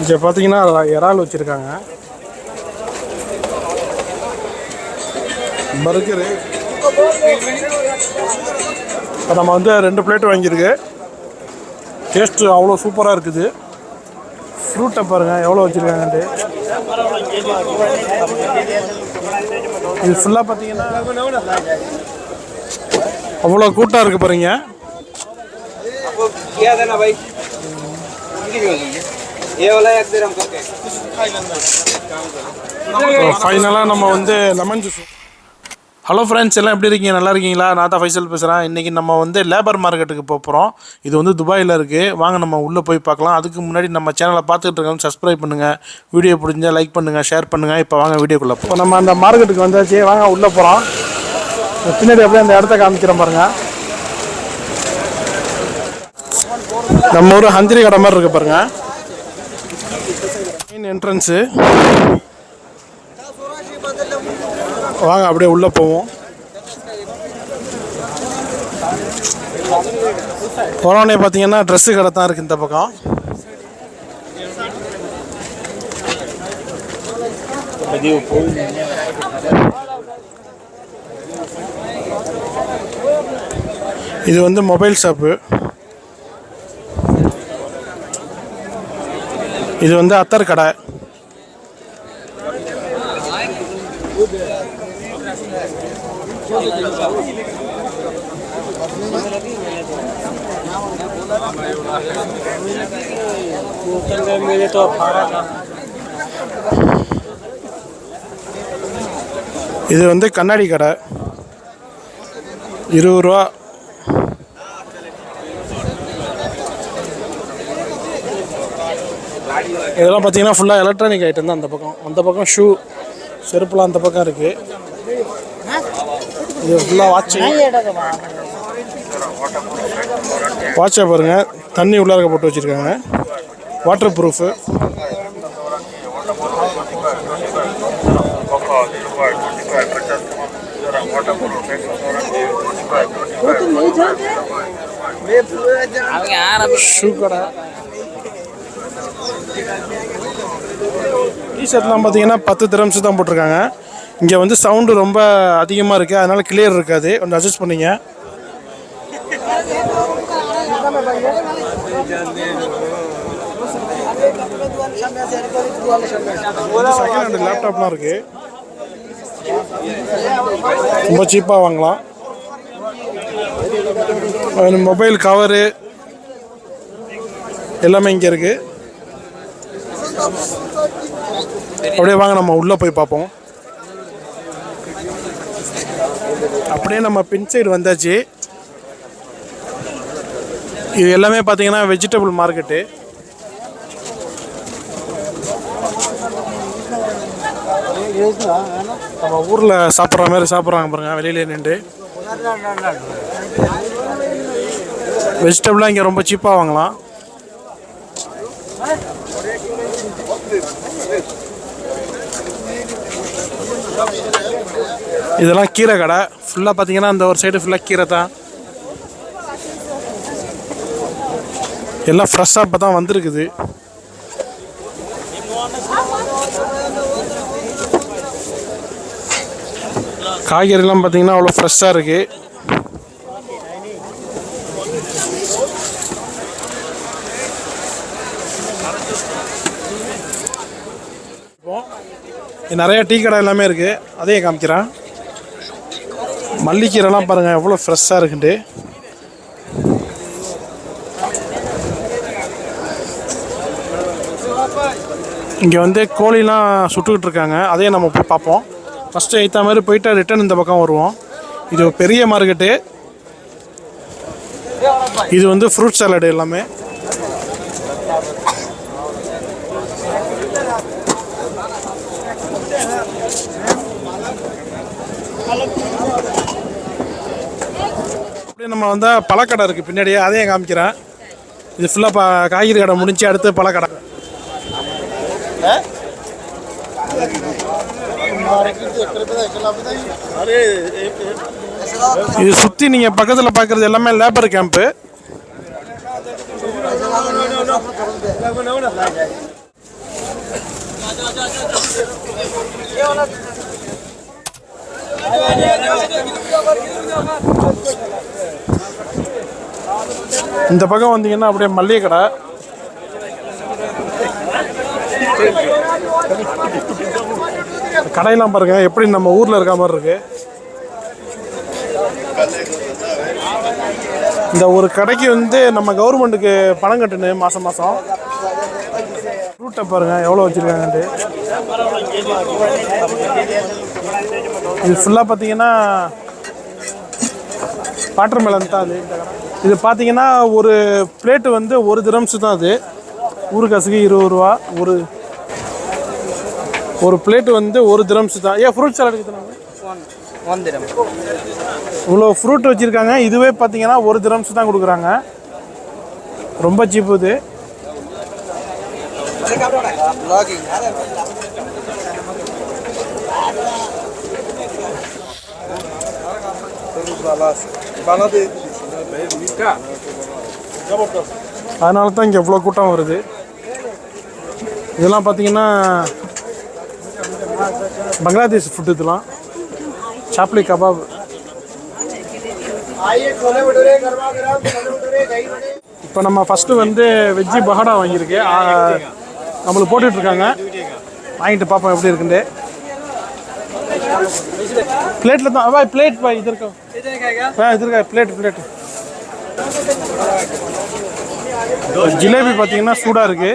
இங்கே பார்த்தீங்கன்னா இறால் வச்சுருக்காங்க. பர்கரு. இப்போ நம்ம வந்து ரெண்டு பிளேட் வாங்கியிருக்கு. டேஸ்ட்டு அவ்வளோ சூப்பராக இருக்குது. ஃப்ரூட்டை பாருங்கள் எவ்வளோ வச்சுருக்காங்கன்ட்டு. இது ஃபுல்லாக பார்த்தீங்கன்னா அவ்வளோ கூட்டம் இருக்குது பாருங்க. ஃபைனலாக நம்ம வந்து லெமன் ஜூஸ் ஹலோ ஃப்ரெண்ட்ஸ் எல்லாம் எப்படி இருக்கீங்க? நல்லா இருக்கீங்களா? நான் தான் ஃபைசல் பேசுகிறேன் இன்றைக்கி நம்ம வந்து லேபர் மார்க்கெட்டுக்கு போக போகிறோம் இது வந்து துபாயில் இருக்குது வாங்க நம்ம உள்ளே போய் பார்க்கலாம். அதுக்கு முன்னாடி நம்ம சேனலை பார்த்துட்டு இருக்கோம் சப்ஸ்கிரைப் பண்ணுங்கள் வீடியோ பிடிஞ்சா லைக் பண்ணுங்கள் ஷேர் பண்ணுங்கள் இப்போ வாங்க வீடியோக்குள்ளே இப்போ நம்ம அந்த மார்க்கெட்டுக்கு வந்தாச்சு. வாங்க உள்ளே போகிறோம் பின்னாடி அப்படியே அந்த இடத்த காமிக்கிறோம் பாருங்கள் நம்ம ஒரு ஹந்திரி கடை மாதிரி இருக்குது பாருங்கள் மெயின் என்ட்ரன்ஸு வாங்க அப்படியே உள்ளே போவோம். போனோடனே பார்த்தீங்கன்னா ட்ரெஸ்ஸு கடை தான் இருக்குது இந்த பக்கம். இது வந்து மொபைல் ஷாப்பு இது வந்து அத்தர் கடை. இது வந்து கண்ணாடி கடை. இருபது ரூபா. இதெல்லாம் பார்த்தீங்கன்னா ஃபுல்லாக எலக்ட்ரானிக் ஐட்டம் தான் அந்த பக்கம். அந்த பக்கம் ஷூ செருப்புலாம் அந்த பக்கம் இருக்குது இது ஃபுல்லாக வாட்சு வாட்சை பாருங்கள் தண்ணி உள்ளார போட்டு வச்சுருக்காங்க. வாட்டர் ப்ரூஃபு ஷூ கடை. டிஷர்ட்லாம் பார்த்தீங்கன்னா பத்து திரம்ஸு தான் போட்டிருக்காங்க. இங்கே வந்து சவுண்டு ரொம்ப அதிகமாக இருக்குது அதனால் கிளியர் இருக்காது. கொஞ்சம் அட்ஜஸ்ட் பண்ணிங்க. செகண்ட் ஹேண்ட் லேப்டாப்லாம் இருக்குது ரொம்ப சீப்பாக வாங்கலாம். மொபைல் கவரு எல்லாமே இங்கே இருக்குது அப்படியே வாங்க நம்ம உள்ளே போய் பார்ப்போம். அப்படியே நம்ம பின் சைடு வந்தாச்சு. இது எல்லாமே பார்த்தீங்கன்னா வெஜிடபிள் மார்க்கெட்டு நம்ம ஊரில் சாப்பிட்ற மாதிரி சாப்பிட்றாங்க பாருங்க வெளியில நின்று. வெஜிடபிளாக இங்கே ரொம்ப சீப்பாக வாங்கலாம். இதெல்லாம் கீரை கடை. ஃபுல்லாக பார்த்தீங்கன்னா அந்த ஒரு சைடு ஃபுல்லாக கீரை தான். எல்லாம் ஃப்ரெஷ்ஷாக இப்போ தான் வந்திருக்குது. காய்கறிலாம் பார்த்தீங்கன்னா அவ்வளோ ஃப்ரெஷ்ஷாக இருக்குது நிறையா டீ கடை எல்லாமே இருக்குது அதையும் காமிக்கிறேன். மல்லிக்கீரைலாம் பாருங்கள் எவ்வளோ ஃப்ரெஷ்ஷாக இருக்குண்டு இங்கே வந்து கோழிலாம் சுட்டுக்கிட்டு இருக்காங்க. அதையும் நம்ம போய் பார்ப்போம். ஃபஸ்ட்டு ஏற்ற மாதிரி போயிட்டு ரிட்டன் இந்த பக்கம் வருவோம். இது பெரிய மார்க்கெட்டு இது வந்து ஃப்ரூட் சாலடு எல்லாமே. அப்படியே நம்ம வந்து பழக்கடை இருக்குது பின்னாடியே அதையும் காமிக்கிறேன். இது ஃபுல்லாக பா காய்கறி கடை முடிஞ்சு அடுத்து பழக்கடை. இது சுற்றி நீங்கள் பக்கத்தில் பார்க்குறது எல்லாமே லேபர் கேம்ப்பு இந்த பக்கம் வந்தீங்கன்னா அப்படியே மல்லிகை கடை. கடையெல்லாம் பாருங்க எப்படி நம்ம ஊர்ல இருக்க மாதிரி இருக்கு. இந்த ஒரு கடைக்கு வந்து நம்ம கவர்மெண்ட்டுக்கு பணம் கட்டணும் மாசம் மாசம். ஃப்ரூட்டை பாருங்க எவ்வளோ வச்சிருக்காங்கன்ட்டு. இது ஃபுல்லாக பார்த்தீங்கன்னா வாட்டர் மெலன் தான் அது. இது பார்த்தீங்கன்னா ஒரு பிளேட்டு வந்து ஒரு திரம்ஸ் தான் அது. ஊறுகாசுக்கு இருபது ரூபா ஒரு ஒரு பிளேட்டு வந்து ஒரு திரம்ஸ் தான். ஏன் ஃப்ரூட் சாலட் எடுத்துனாங்க. இவ்வளோ ஃப்ரூட் வச்சுருக்காங்க. இதுவே பார்த்தீங்கன்னா ஒரு திரம்ஸ் தான் கொடுக்குறாங்க. ரொம்ப சீப்பு இது. அதனால தான் இங்கே இவ்வளோ கூட்டம் வருது. இதெல்லாம் பார்த்தீங்கன்னா பங்களாதேஷ் ஃபுட்டு இதெல்லாம். சாப்லி கபாப். இப்போ நம்ம ஃபஸ்ட்டு வந்து வெஜ்ஜி பகோடா வாங்கியிருக்கு. நம்மளுக்கு போட்டுட்டு இருக்காங்க வாங்கிட்டு பார்ப்போம் எப்படி இருக்குண்டு பிளேட்டில் தான் பாய் பிளேட் பாய் இது இருக்கும் ஆ இது இருக்கா? பிளேட் பிளேட் ஜிலேபி பார்த்தீங்கன்னா சூடாக இருக்குது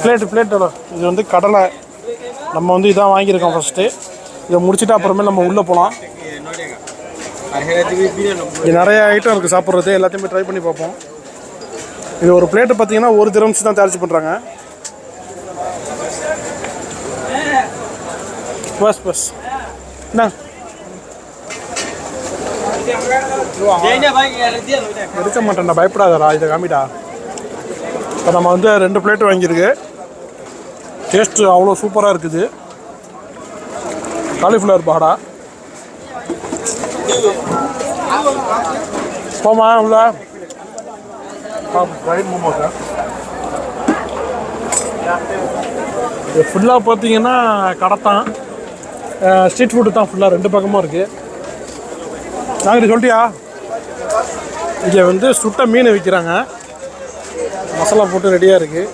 பிளேட்டு பிளேட் இது வந்து கடலை. நம்ம வந்து இதான் வாங்கியிருக்கோம் ஃபஸ்ட்டு இதை முடிச்சுட்டு அப்புறமே நம்ம உள்ளே போகலாம் இங்கே நிறைய ஐட்டம் இருக்குது சாப்பிட்றது. எல்லாத்தையுமே ட்ரை பண்ணி பார்ப்போம். இது ஒரு பிளேட்டு பார்த்தீங்கன்னா ஒரு திரம்ஸ் தான் தயாரிச்சு பண்ணுறாங்க பஸ் பஸ். என்ன எடுக்க மாட்டேன்டா பயப்படாதடா இதை காமிடா. இப்போ நம்ம வந்து ரெண்டு பிளேட் வாங்கியிருக்கு. டேஸ்ட்டு அவ்வளோ சூப்பராக இருக்குது. காலிஃப்ளவர் பாடா. போமா உள்ள. இது ஃபுல்லாக பார்த்தீங்கன்னா கடை தான் ஸ்ட்ரீட் ஃபுட்டு தான் ஃபுல்லாக ரெண்டு பக்கமும் இருக்குது நாங்கள் சொல்லிட்டியா இங்கே வந்து சுட்ட மீன் விற்கிறாங்க மசாலா போட்டு ரெடியாக இருக்குது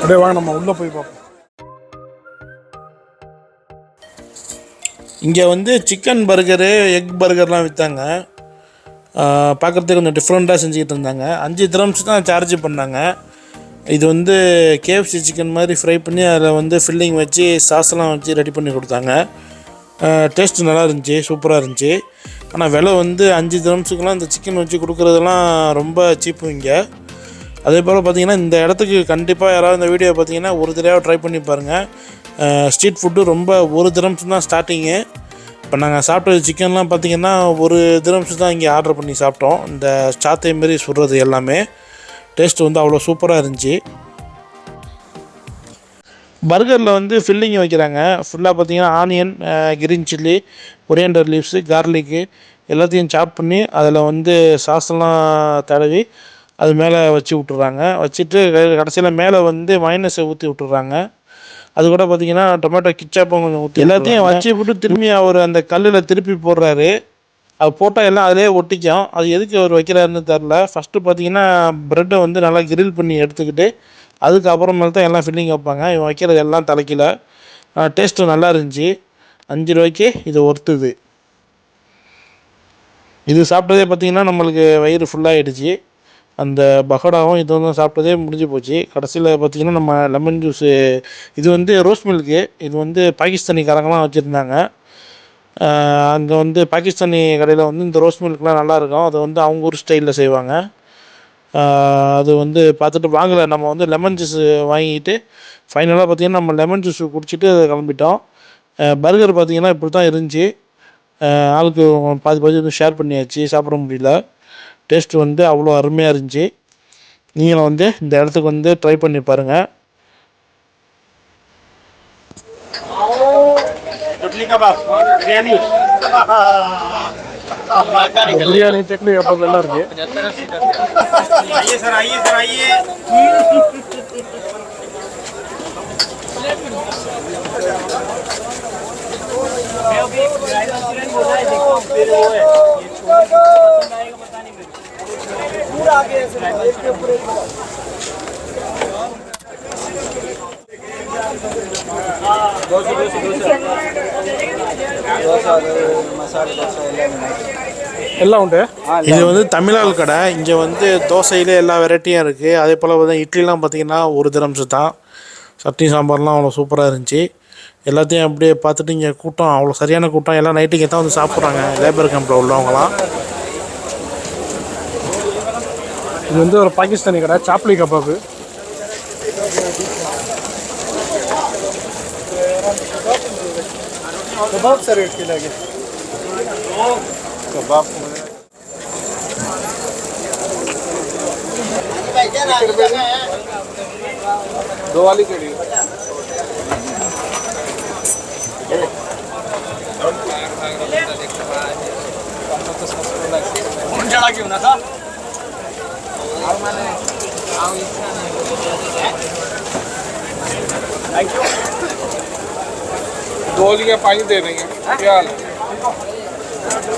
அப்படியே வாங்க நம்ம உள்ளே போய் பார்ப்போம். இங்கே வந்து சிக்கன் பர்கரு எக் பர்கர்லாம் விற்றாங்க பார்க்குறதுக்கு கொஞ்சம் டிஃப்ரெண்ட்டாக செஞ்சுக்கிட்டு இருந்தாங்க. அஞ்சு திரம்ஸ் தான் சார்ஜ் பண்ணாங்க. இது வந்து கேஎஃப்சி சிக்கன் மாதிரி ஃப்ரை பண்ணி அதில் வந்து ஃபில்லிங் வச்சு சாஸ்லாம் வச்சு ரெடி பண்ணி கொடுத்தாங்க. டேஸ்ட் நல்லா இருந்துச்சு சூப்பராக இருந்துச்சு. ஆனால் விலை வந்து அஞ்சு திரம்ஸுக்கெலாம் இந்த சிக்கன் வச்சு கொடுக்குறதெல்லாம் ரொம்ப சீப்பு இங்கே. அதே போல் பார்த்தீங்கன்னா இந்த இடத்துக்கு கண்டிப்பாக யாராவது இந்த வீடியோ பார்த்தீங்கன்னா ஒரு தடவை ட்ரை பண்ணி பாருங்கள் ஸ்ட்ரீட் ஃபுட்டு ரொம்ப ஒரு திரம்ஸ் தான் ஸ்டார்டிங்கு இப்போ நாங்கள் சாப்பிட்ட சிக்கன்லாம் பார்த்தீங்கன்னா ஒரு திரம்ஸ் தான் இங்கே ஆர்டர் பண்ணி சாப்பிட்டோம். இந்த சாத்தை மாரி சுடுறது எல்லாமே. டேஸ்ட் வந்து அவ்வளோ சூப்பராக இருந்துச்சு. பர்கரில் வந்து ஃபில்லிங் வைக்கிறாங்க. ஃபுல்லாக பார்த்தீங்கன்னா onion green chilli coriander leaves garlic எல்லாத்தையும் சாப் பண்ணி அதில் வந்து சாஸ்லாம் தடவி அது மேலே வச்சு விட்டுறாங்க. வச்சுட்டு கடைசியில் மேலே வந்து மைனஸை ஊற்றி விட்டுறாங்க. அது கூட பார்த்தீங்கன்னா டொமேட்டோ கிச்சாப்பும் கொஞ்சம் ஊற்றி எல்லாத்தையும் வச்சு விட்டு திரும்பி அவர் அந்த கல்லில் திருப்பி போடுறாரு. அது போட்டால் எல்லாம் அதிலே ஒட்டிக்கும். அது எதுக்கு அவர் வைக்கிறாருன்னு தெரில ஃபஸ்ட்டு பார்த்தீங்கன்னா ப்ரெட்டை வந்து நல்லா கிரில் பண்ணி எடுத்துக்கிட்டு அதுக்கப்புறமேல தான் எல்லாம் ஃபில்லிங் வைப்பாங்க. இவன் வைக்கிறது எல்லாம் தலைக்கில டேஸ்ட்டு நல்லா இருந்துச்சு. அஞ்சு ரூபாய்க்கு இது ஒர்த்துது. இது சாப்பிட்டதே பார்த்தீங்கன்னா நம்மளுக்கு வயிறு ஃபுல்லாகிடுச்சு அந்த பகோடாவும் இதுவும் சாப்பிட்டதே முடிஞ்சு போச்சு. கடைசியில் பார்த்தீங்கன்னா நம்ம லெமன் ஜூஸு இது வந்து ரோஸ் மில்க்கு இது வந்து பாகிஸ்தானிக்காரங்களாம் வச்சுருந்தாங்க. அங்கே வந்து பாகிஸ்தானி கடையில் வந்து இந்த ரோஸ் மில்க்லாம் நல்லாயிருக்கும் அது வந்து அவங்க ஊர் ஸ்டைலில் செய்வாங்க. அது வந்து பார்த்துட்டு வாங்கலை. நம்ம வந்து லெமன் ஜூஸ் வாங்கிட்டு ஃபைனலாக பார்த்தீங்கன்னா நம்ம லெமன் ஜூஸ் குடிச்சிட்டு கிளம்பிட்டோம். பர்கர் பார்த்தீங்கன்னா இப்படி தான் இருந்துச்சு. ஆளுக்கு பாதி பாதி வந்து ஷேர் பண்ணியாச்சு. சாப்பிட முடியல. டேஸ்ட் வந்து அவ்வளோ அருமையாக இருந்துச்சு நீங்களும் வந்து இந்த இடத்துக்கு வந்து ட்ரை பண்ணி பாருங்கள் चटनी कबाब बिरयानी பிரியாணி சட்னி கபாப் எல்லாம் இருக்கு ದೋಸೆ ದೋಸೆ ದೋಸೆ மசாலா தோசை எல்லாம் உண்டு? இது வந்து தமிழ்நாள் கடை. இங்கே வந்து தோசையிலே எல்லா வெரைட்டியும் இருக்குது அதே போல் பார்த்தா இட்லிலாம் பார்த்தீங்கன்னா ஒரு தினம்சு தான். சட்னி சாம்பார்லாம் அவ்வளோ சூப்பராக இருந்துச்சு. எல்லாத்தையும் அப்படியே பார்த்துட்டு இங்கே கூட்டம் அவ்வளோ சரியான கூட்டம். எல்லாம் நைட்டு இங்கே தான் வந்து சாப்பிட்றாங்க. லேபர் கேம்பில் உள்ளவங்களாம் இது வந்து ஒரு பாகிஸ்தானி கடை சாப்லி கபாபு कबाब सर रेट के लगे कबाब दो वाली कड़ी चढ़ा क्यों ना था दो लिया पानी दे देंगे क्या हाल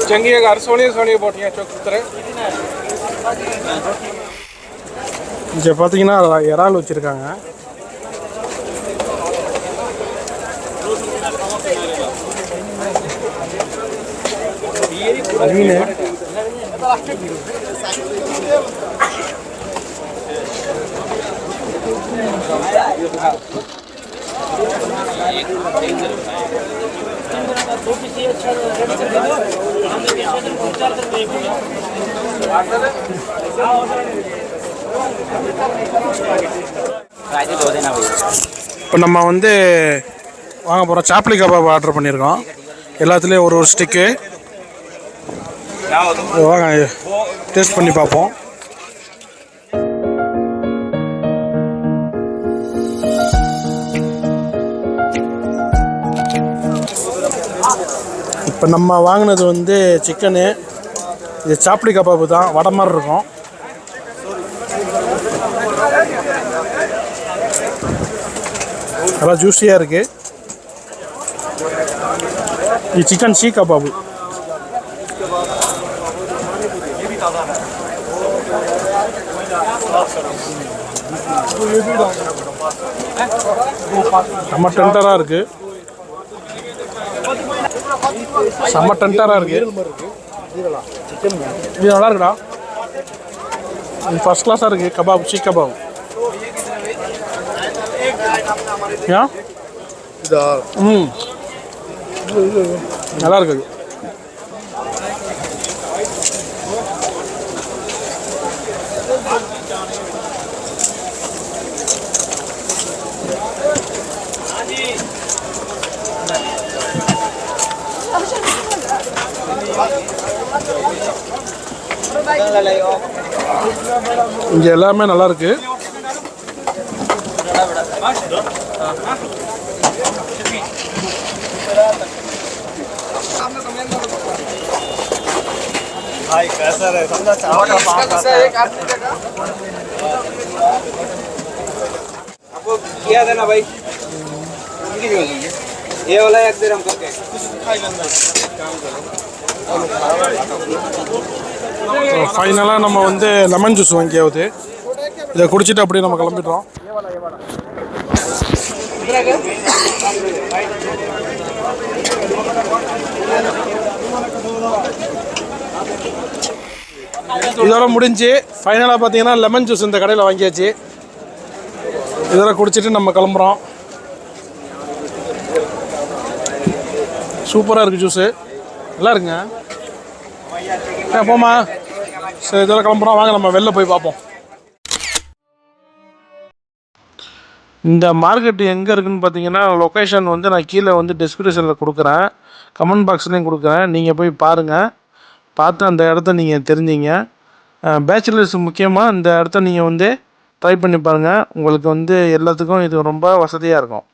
चंगी घर सोहनी सोहनी बोटिया, चुक उतरे। இங்கே பார்த்தீங்கன்னா இறால் வச்சுருக்காங்க மீன் இப்போ நம்ம வந்து வாங்க போகிறோம் சாப்பிளி கபாப் ஆர்டர் பண்ணியிருக்கோம். எல்லாத்துலேயும் ஒரு ஒரு ஸ்டிக்கு வாங்க டேஸ்ட் பண்ணி பார்ப்போம். இப்போ நம்ம வாங்கினது வந்து சிக்கனு இது சாப்பிடி கபாபு தான் வடை மாதிரி இருக்கும். நல்லா ஜூஸியாக இருக்குது இது சிக்கன் சீ கபாபு. நம்ம டெண்டராக இருக்குது செம்ம டெண்டராக இருக்குது இது நல்லா இருக்குடா. இது ஃபஸ்ட் கிளாஸாக இருக்குது கபாப் சீ கபாப். ஏன் ம். நல்லா இருக்குது இங்கே எல்லாமே நல்லா இருக்கு भाई कैसा रहे समझा चावल का पाँच आता है आपको किया था ना भाई इनकी भी हो जाएंगे। ये वाला एक देर हम करके ஃபைனலாக நம்ம வந்து லெமன் ஜூஸ் வாங்கியாவது. இதை குடிச்சிட்டு அப்படியே நம்ம கிளம்பிடுறோம். இதோட முடிஞ்சு ஃபைனலாக பார்த்தீங்கன்னா லெமன் ஜூஸ் இந்த கடையில் வாங்கியாச்சு. இதெல்லாம் குடிச்சிட்டு நம்ம கிளம்புறோம். சூப்பராக இருக்குது ஜூஸு நல்லா இருக்குங்க ஏ போமா சரி இதெல்லாம் கிளம்புறோம். வாங்க நம்ம வெளில போய் பார்ப்போம். இந்த மார்க்கெட் எங்கே இருக்குதுன்னு பார்த்தீங்கன்னா லொக்கேஷன் வந்து நான் கீழே வந்து டிஸ்கிரிப்ஷனில் கொடுக்குறேன். கமெண்ட் பாக்ஸ்லேயும் கொடுக்குறேன். நீங்கள் போய் பாருங்கள் பார்த்து அந்த இடத்த நீங்கள் தெரிஞ்சிங்க. பேச்சுலர்ஸ் முக்கியமாக இந்த இடத்த நீங்கள் வந்து ட்ரை பண்ணி பாருங்கள் உங்களுக்கு வந்து எல்லாத்துக்கும் இது ரொம்ப வசதியாக இருக்கும்.